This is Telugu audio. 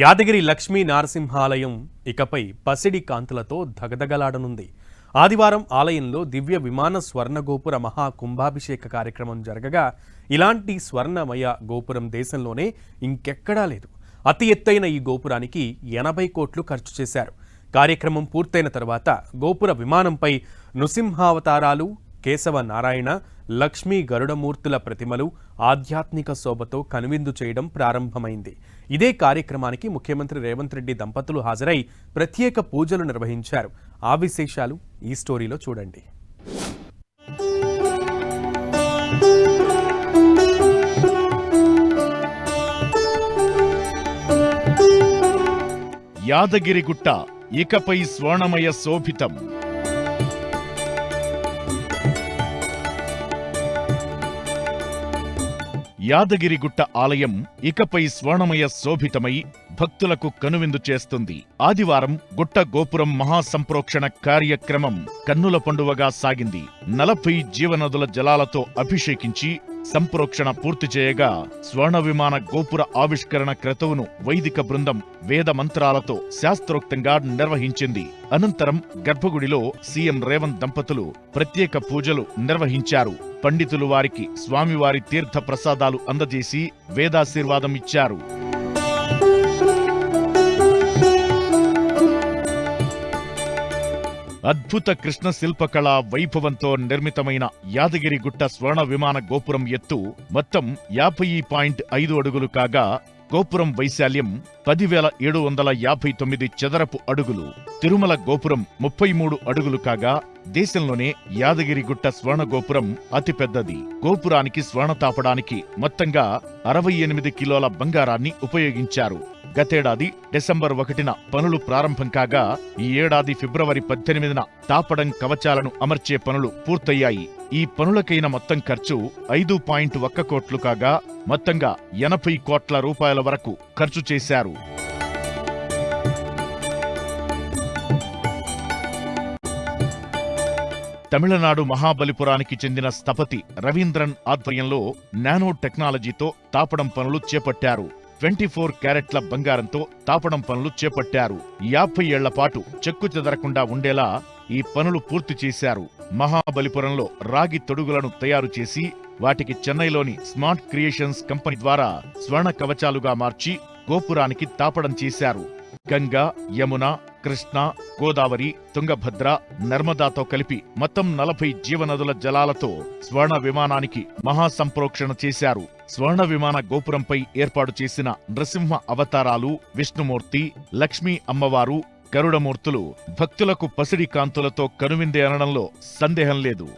యాదగిరి లక్ష్మీ నారసింహాలయం ఇకపై పసిడి కాంతులతో దగదగలాడనుంది ఆదివారం ఆలయంలో దివ్య విమాన స్వర్ణ గోపుర మహా కుంభాభిషేక కార్యక్రమం జరగగా ఇలాంటి స్వర్ణమయ గోపురం దేశంలోనే ఇంకెక్కడా లేదు. అతి ఎత్తైన ఈ గోపురానికి ఎనభై కోట్లు ఖర్చు చేశారు. కార్యక్రమం పూర్తయిన తర్వాత గోపుర విమానంపై నృసింహావతారాలు కేశవ నారాయణ లక్ష్మీ గరుడమూర్తుల ప్రతిమలు ఆధ్యాత్మిక శోభతో కనువిందు చేయడం ప్రారంభమైంది. ఇదే కార్యక్రమానికి ముఖ్యమంత్రి రేవంత్ రెడ్డి దంపతులు హాజరై ప్రత్యేక పూజలు నిర్వహించారు. ఆ విశేషాలు ఈ స్టోరీలో చూడండి. యాదగిరిగుట్ట ఇకపై స్వర్ణమయ శోభితం. యాదగిరిగుట్ట ఆలయం ఇకపై స్వర్ణమయ శోభితమై భక్తులకు కనువిందు చేస్తుంది. ఆదివారం గుట్ట గోపురం మహాసంప్రోక్షణ కార్యక్రమం కన్నుల పండువగా సాగింది. నలభై జీవనదుల జలాలతో అభిషేకించి సంప్రోక్షణ పూర్తి చేయగా స్వర్ణ విమాన గోపుర ఆవిష్కరణ క్రతువును వైదిక బృందం వేద మంత్రాలతో శాస్త్రోక్తంగా నిర్వహించింది. అనంతరం గర్భగుడిలో సీఎం రేవంత్ దంపతులు ప్రత్యేక పూజలు నిర్వహించారు. పండితులు వారికి స్వామివారి తీర్థ ప్రసాదాలు అందజేసి వేదాశీర్వాదం ఇచ్చారు అద్భుత కృష్ణ శిల్పకళా వైభవంతో నిర్మితమైన యాదగిరిగుట్ట స్వర్ణ విమాన గోపురం ఎత్తు మొత్తం యాభై పాయింట్ ఐదు అడుగులు కాగా గోపురం వైశాల్యం పదివేల ఏడు వందల యాభై తొమ్మిది చదరపు అడుగులు. తిరుమల గోపురం ముప్పై మూడు అడుగులు కాగా దేశంలోనే యాదగిరిగుట్ట స్వర్ణ గోపురం అతిపెద్దది. గోపురానికి స్వర్ణ తాపడానికి మొత్తంగా అరవై ఎనిమిది కిలోల బంగారాన్ని ఉపయోగించారు. గతేడాది డిసెంబర్ ఒకటిన పనులు ప్రారంభం కాగా ఈ ఏడాది ఫిబ్రవరి పద్దెనిమిదిన తాపడం కవచాలను అమర్చే పనులు పూర్తయ్యాయి. ఈ పనులకైన మొత్తం ఖర్చు ఐదు పాయింట్ ఒక్క కోట్లు కాగా మొత్తంగా ఎనభై కోట్ల రూపాయల వరకు ఖర్చు చేశారు. తమిళనాడు మహాబలిపురానికి చెందిన స్థపతి రవీంద్రన్ ఆధ్వర్యంలో నానో టెక్నాలజీతో తాపడం పనులు చేపట్టారు. ట్వంటీ ఫోర్ క్యారెట్ల బంగారంతో తాపడం పనులు చేపట్టారు. యాభై ఏళ్ళ పాటు చెక్కు చెదరకుండా ఉండేలా ఈ పనులు పూర్తి చేశారు. మహాబలిపురంలో రాగి తొడుగులను తయారు చేసి వాటికి చెన్నైలోని స్మార్ట్ క్రియేషన్స్ కంపెనీ ద్వారా స్వర్ణ కవచాలుగా మార్చి గోపురానికి తాపడం చేశారు. గంగా యమున కృష్ణ గోదావరి తుంగభద్ర నర్మదాతో కలిపి మొత్తం నలభై జీవనదుల జలాలతో స్వర్ణ విమానానికి మహాసంప్రోక్షణ చేశారు. స్వర్ణ విమాన గోపురంపై ఏర్పాటు చేసిన నృసింహ అవతారాలు విష్ణుమూర్తి లక్ష్మీ అమ్మవారు గరుడమూర్తులు భక్తులకు పసిడి కాంతులతో కనువిందే అనడంలో సందేహం లేదు.